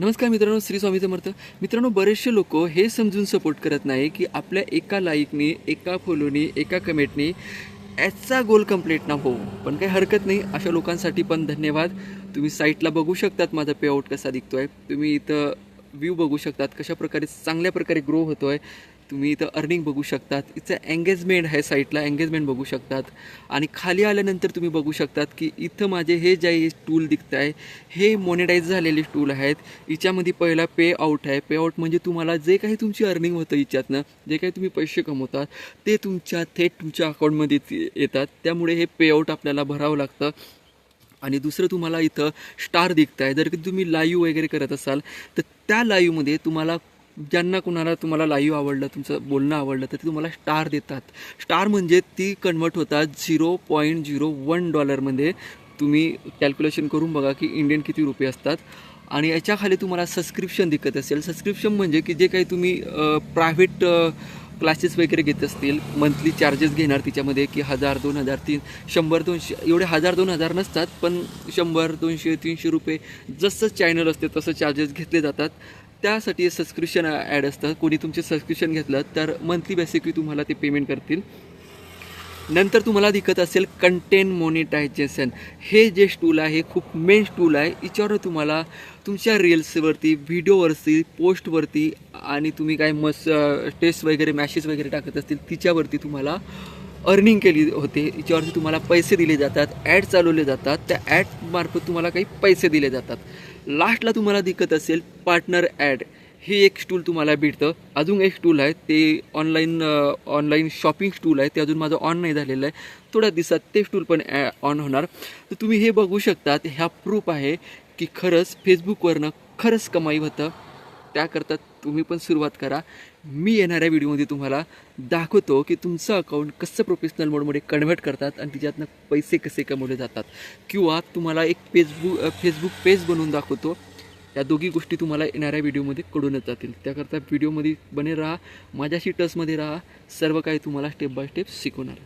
नमस्कार मित्रांनो श्री स्वामी समर्थ. मित्रांनो बरेचसे लोक हे समजून सपोर्ट करत नाही की आपल्या एका लाईकनी एका फॉलोनी एका कमेंटनी याचा गोल कंप्लीट ना होऊ पण काही हरकत नाही अशा लोकांसाठी पण धन्यवाद. तुम्ही साईटला बघू शकतात माझा पेआउट कसा दिसतोय तुम्ही इथं व्ह्यू बघू शकतात कशा प्रकारे चांगल्या प्रकारे ग्रो होतो आहे तुम्ही इथं अर्निंग बघू शकतात. इथं एंगेजमेंट आहे साईटला एंगेजमेंट बघू शकतात. आणि खाली आल्यानंतर तुम्ही बघू शकतात की इथं माझे हे जे टूल दिखत आहे हे मॉनिटाईज झालेले टूल आहेत. हिच्यामध्ये पहिला पे आउट आहे. पे आउट म्हणजे तुम्हाला जे काही तुमची अर्निंग होतं हिच्यातनं जे काही तुम्ही पैसे कमवतात ते तुमच्या थेट तुमच्या अकाउंटमध्ये येतात. त्यामुळे हे पे आउट आपल्याला भरावं लागतं. आणि दुसरं तुम्हाला इथं स्टार दिखत आहे जर की तुम्ही लाईव्ह वगैरे करत असाल तर त्या लाईव्हमध्ये तुम्हाला ज्यांना कुणाला तुम्हाला लाईव्ह आवडलं तुमचं बोलणं आवडलं तर ते तुम्हाला स्टार देतात. स्टार म्हणजे ती कन्वर्ट होतात झिरो पॉईंट झिरो वन डॉलरमध्ये तुम्ही कॅल्क्युलेशन करून बघा की इंडियन किती रुपये असतात. आणि याच्या खाली तुम्हाला सबस्क्रिप्शन दिखत असेल. सबस्क्रिप्शन म्हणजे की जे काही तुम्ही प्रायव्हेट क्लासेस वगैरे घेत असतील मंथली चार्जेस घेणार तिच्यामध्ये की हजार दोन हजार तीन शंभर दोनशे एवढे हजार दोन हजार नसतात पण शंभर दोनशे तीनशे रुपये जसं चॅनल असते तसं चार्जेस घेतले जातात. त्यासाठी सबस्क्रिप्शन ॲड असतं. कोणी तुमचे सबस्क्रिप्शन घेतलं तर मंथली बेसिकली तुम्हाला ते पेमेंट करतील. नंतर तुम्हाला दिखत असेल कंटेंट मोनिटायझेशन हे जे टूल आहे खूप मेन टूल आहे. याच्यावर तुम्हाला तुमच्या रील्सवरती व्हिडिओवरती पोस्टवरती आणि तुम्ही काय मस टेस्ट वगैरे मॅसेज वगैरे टाकत असतील तिच्यावरती तुम्हाला अर्निंग केली होते. याच्यावरती तुम्हाला पैसे दिले जातात ॲड चालवले जातात. त्या ॲडमार्फत तुम्हाला काही पैसे दिले जातात. लास्टला तुम्हाला दिखत असेल पार्टनर ॲड हे एक स्टूल तुम्हाला भेटतं. अजून एक स्टूल आहे ते ऑनलाईन ऑनलाईन शॉपिंग स्टूल आहे. ते अजून माझं ऑन नाही झालेलं आहे. थोड्या दिवसात ते स्टूल पण ऑन होणार. तर तुम्ही हे बघू शकतात ह्या प्रूफ आहे की खरंच फेसबुकवरनं खरंच कमाई होतं. त्याकरता तुम्ही पण सुरुवात करा. मी येणाऱ्या व्हिडिओमध्ये तुम्हाला दाखवतो की तुमचं अकाउंट कसं प्रोफेशनल मोडमध्ये कन्व्हर्ट करतात आणि तिच्यातनं पैसे कसे कमवले जातात. किंवा तुम्हाला एक फेसबुक फेसबुक पेज बनवून दाखवतो. या दोघी गोष्टी तुम्हाला येणाऱ्या व्हिडिओमध्ये कळूनच जातील. त्याकरता व्हिडिओमध्ये बने राहा माझ्याशी टचमध्ये राहा सर्व काही तुम्हाला स्टेप बाय स्टेप शिकवणार.